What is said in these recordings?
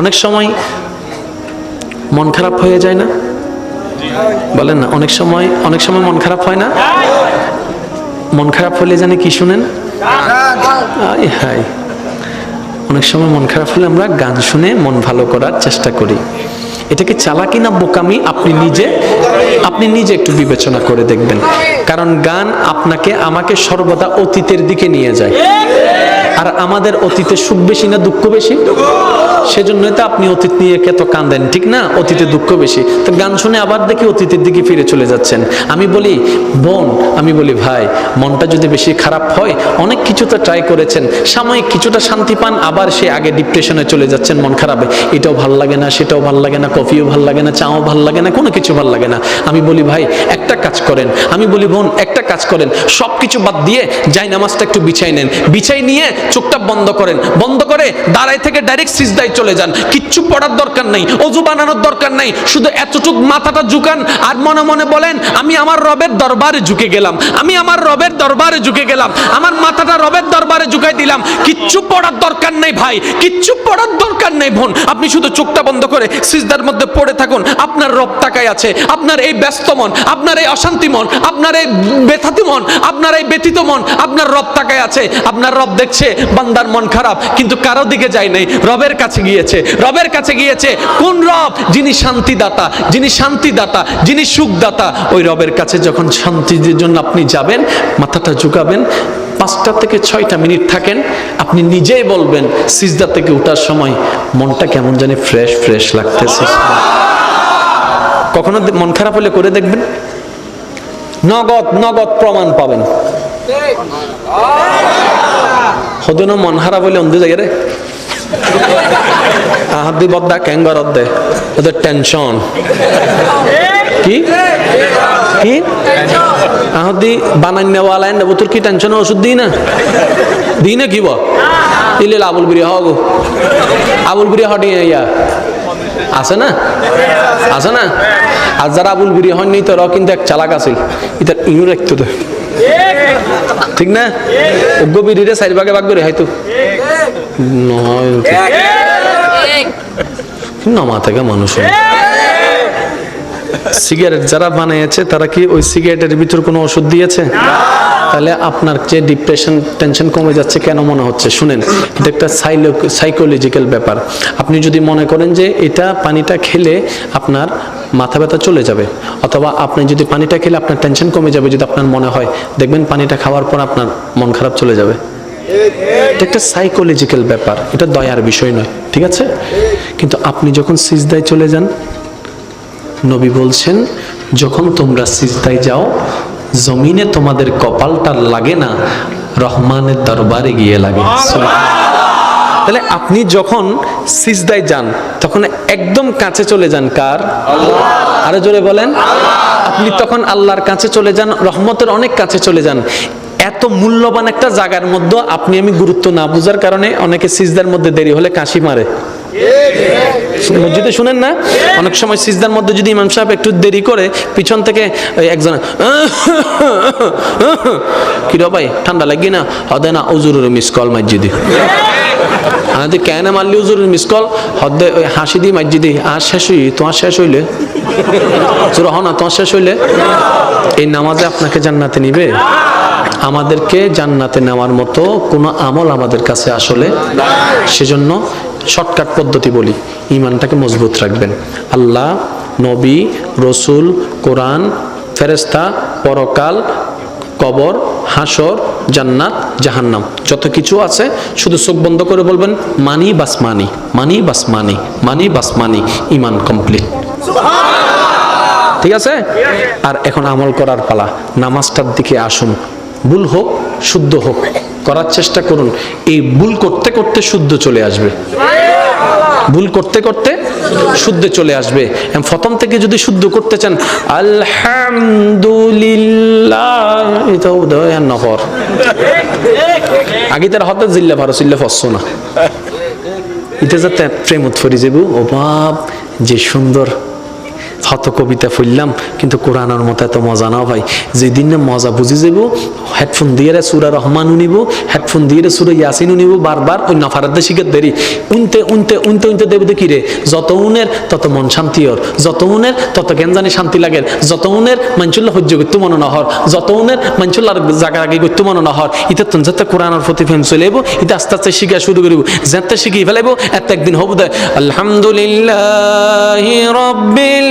অনেক সময় মন খারাপ হয়ে যায় না? বলেন না, অনেক সময় অনেক সময় মন খারাপ হয় না? মন খারাপ হলে জানে কি শুনেন? অনেক সময় মন খারাপ হলে আমরা গান শুনে মন ভালো করার চেষ্টা করি। এটাকে চালাকি না বোকামি, আপনি নিজে আপনি নিজে একটু বিবেচনা করে দেখবেন। কারণ গান আপনাকে, আমাকে সর্বদা অতীতের দিকে নিয়ে যায়। আর আমাদের অতীতে সুখ বেশি না দুঃখ বেশি? সেজন্যই তো আপনি অতীত নিয়ে এত কান্দেন, ঠিক না? অতীতে দুঃখ বেশি। তো গান শুনে আবার দেখি অতীতের দিকে ফিরে চলে যাচ্ছেন। আমি বলি, বোন, আমি বলি, ভাই, মনটা যদি বেশি খারাপ হয়, অনেক কিছু তো ট্রাই করেছেন। সাময়িক কিছুটা শান্তি পান, আবার সে আগে ডিপ্রেশনে চলে যাচ্ছেন মন খারাপে। এটাও ভালো লাগে না, সেটাও ভালো লাগে না, কফিও ভালো লাগে না, চাও ভালো লাগে না, কোনো কিছু ভালো লাগে না। আমি বলি, ভাই, একটা কাজ করেন। আমি বলি, বোন একটা কাজ করেন সব কিছু বাদ দিয়ে যাই নামাজটা একটু বিছাই নেন। বিছাই নিয়ে চোখটা বন্ধ করেন। বন্ধ করে দাঁড়াই থেকে ডাইরেক্ট সিজদায় চলে যান। কিচ্ছু পড়ার দরকার নেই, অজু বানানোর দরকার নেই, শুধু এতটুক মাথাটা ঝুকান আর মনে মনে বলেন, আমি আমার রবের দরবারে ঝুঁকে গেলাম, আমি আমার রবের দরবারে ঝুঁকে গেলাম, আমার মাথাটা রবের দরবারে ঝুঁকাই দিলাম। কিচ্ছু পড়ার দরকার নেই ভাই, কিচ্ছু পড়ার দরকার নেই বোন। আপনি শুধু চোখটা বন্ধ করে সিজদার মধ্যে পড়ে থাকুন। আপনার রব তাকায় আছে, আপনার এই ব্যস্ত মন, আপনার এই অশান্তি মন, আপনার এই ব্যথাতি মন আপনার এই ব্যথিত মন আপনার রব তাকায় আছে আপনার রব দেখছে বান্দার মন খারাপ কিন্তু কারও দিকে যায় নাই রবের কাছে গিয়েছে রবের কাছে গিয়েছে কোন রব? যিনি শান্তিদাতা যিনি শান্তিদাতা যিনি সুখদাতা ওই রবের কাছে যখন শান্তির জন্য আপনি যাবেন মাথাটা ঝুঁকাবেন পাঁচটা থেকে ছয়টা মিনিট থাকেন আপনি নিজেই বলবেন সিজদা থেকে ওঠার সময় মনটা কেমন জানি ফ্রেশ ফ্রেশ লাগতেছে। কখনো মন খারাপ হলে করে দেখবেন? নগদ নগদ প্রমাণ পাবেন। হদন মন খারাপ হলে অন্ধ জায়গায় রে। আহাদি বদ্দা ক্যাঙ্গর দে ওদের টেনশন। কি? কি? আহদি বানাই নেওয়ালাইন নেব, তোর কি টেনশন ওষুধ দিই না? দিই না কি বল দিলে আবুল বিরিয়া হগ আবুল বিরিয়া হটি ইয়া। আছে না? আছে না? আর যারা আবুল বুড়ি হয়নি তোরাও কিন্তু এক চালাক আছে এটা ইউ রাখতো তো ঠিক না? অজ্ঞ বিরিরে চারি ভাগে ভাগ করে হয়তো নয় নামা থেকে মানুষ। সিগারেট যারা বানিয়েছে তারা কি ওই সিগারেটের ভিতর কোনো ওষুধ দিয়েছে? তাহলে আপনার যে ডিপ্রেশন টেনশন কমে যাচ্ছে কেন মনে হচ্ছে? শুনেন এটা একটা সাইকোলজিক্যাল ব্যাপার। আপনি যদি মনে করেন যে এটা পানিটা খেলে আপনার মাথা ব্যথা চলে যাবে অথবা আপনি যদি পানিটা খেলে আপনার টেনশন কমে যাবে যদি আপনার মনে হয় দেখবেন পানিটা খাওয়ার পর আপনার মন খারাপ চলে যাবে। এটা একটা সাইকোলজিক্যাল ব্যাপার এটা দয়ার বিষয় নয় ঠিক আছে? কিন্তু আপনি যখন সিজদায় চলে যান নবী বলছেন যখন তোমরা সিজদায় যাও জমিনে তোমাদের কপালটা লাগে না রহমানের দরবারে গিয়ে লাগে। তাহলে আপনি যখন সিজদায় যান তখন একদম কাছে চলে যান কার? আরও জোরে বলেন। আপনি তখন আল্লাহর কাছে চলে যান রহমতের অনেক কাছে চলে যান। এত মূল্যবান একটা জায়গার মধ্যে আপনি আমি গুরুত্ব না বুঝার কারণে অনেকে সিজদার মধ্যে দেরি হলে কাশি মারে। মসজিদে শুনেন না, অনেক সময় সিজদার মধ্যে যদি ইমাম সাহেব একটু দেরি করে, পিছন থেকে একজন কিরো ভাই, ঠান্ডা লাগি না? হদে না উজুরের মিস কল মসজিদে আমাদের কেন মারলি উজুরের মিস কল হদে ওই হাসি দি মসজিদে আর শেষ হই, তোমার শেষ হইলে? হ না তোমার শেষ হইলে? এই নামাজে আপনাকে জান্নাতে নিবে? আমাদেরকে জান্নাতে নেওয়ার মতো কোনো আমল আমাদের কাছে আসলে? সেজন্য শর্টকাট পদ্ধতি বলি ইমানটাকে মজবুত রাখবেন। আল্লাহ নবী রসুল কোরআন ফেরেস্তা পরকাল কবর হাসর জান্নাত জাহান্নাম। যত কিছু আছে শুধু চোখ বন্ধ করে বলবেন মানি বাস মানি মানি বাস মানি মানি বাস মানি ইমান কমপ্লিট। ঠিক আছে। আর এখন আমল করার পালা নামাজটার দিকে আসুন। ভুল হোক শুদ্ধ হোক। করার চেষ্টা করুন। এই ভুল করতে করতে শুদ্ধ চলে আসবে। ভুল করতে করতে শুদ্ধ চলে আসবে। প্রথম থেকে যদি শুদ্ধ করতে চান, আলহামদুলিল্লাহ নহর আগে তার হতে জিল্লা ভারো চিল্লা ফসছো না। এটা যাতে প্রেম উৎফরি যাবু বাপ, যে সুন্দর হত কবিতা ফুললাম, কিন্তু কোরআনের মতো এত মজা না ভাই। যেদিন না মজা বুঝি যাব, হেডফোন দিয়ে সুরা রহমান উনিব হেডফোন দিয়ে সুরা ইয়াসিন উনিব বারবার ওই নফারাদ্দে শিখে দেরি। উনতে উনতে উনতে উনতে দেব দেখি রে, যত উনের তত মন শান্তি ওর যত উনের তত জ্ঞানজানি শান্তি লাগে। যত উনের মাঞ্চুল্লা সহ্য করতে মনে নহর যত উনের মাঞ্চুল্লার জায়গা আগে করতে মনে নহর ইতে তুন যাতে কোরআনের প্রতি ফেম চলে এবো ইতে আস্তে আস্তে শিখা শুরু করিব, যাতে শিখি ফেলাইব, এত একদিন হবু দে, আলহামদুলিল্লাহ রব্বিল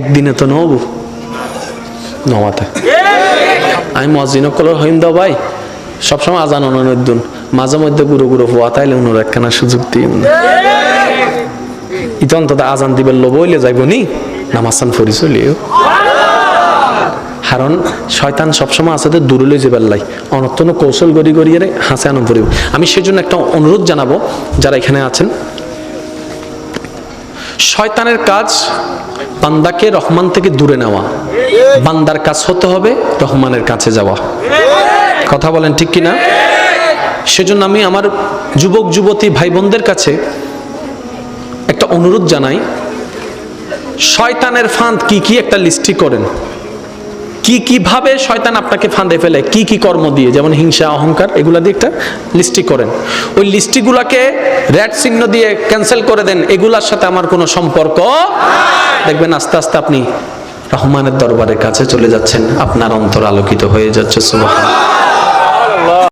একদিনে তো নব। নমাতে। আমি মসজিদ কলর হইম দাও ভাই। সবসময় আজান অনুদ্দুন মাঝে মধ্যে গুরু গুরু হওয়া তাইলে অনুর একখানা সুযোগ দিন ইতো অন্তত আজান দিবেন লোভ হইলে যাইব নি? নামাসান ফরি চলিও। কারণ শয়তান সবসময় আছে দূরে যাবার লাই। অনর্তন কৌশল গড়ি গড়িয়ে হাসে আনন্দ আমি সেজন্য একটা অনুরোধ জানাব, যারা এখানে আছেন শয়তানের কাজ বান্দাকে রহমান থেকে দূরে নেওয়া। বান্দার কাজ হতে হবে রহমানের কাছে যাওয়া। কথা বলেন ঠিক কিনা? সেজন্য আমি আমার যুবক, যুবতী ভাই বোনদের কাছে একটা অনুরোধ জানাই। শয়তানের ফাঁদ কি কি একটা লিস্টি করেন। কি কীভাবে শয়তান আপনাকে ফাঁদে ফেলে? কি কি কর্ম দিয়ে? যেমন হিংসা, অহংকার, এগুলা দিয়ে একটা লিস্টি করেন। ওই লিস্টিগুলাকে রেড চিহ্ন দিয়ে ক্যান্সেল করে দেন। এগুলার সাথে আমার কোনো সম্পর্ক দেখবেন আস্তে আস্তে আপনি রহমানের দরবারের কাছে চলে যাচ্ছেন। আপনার অন্তর আলোকিত হয়ে যাচ্ছে সুবহান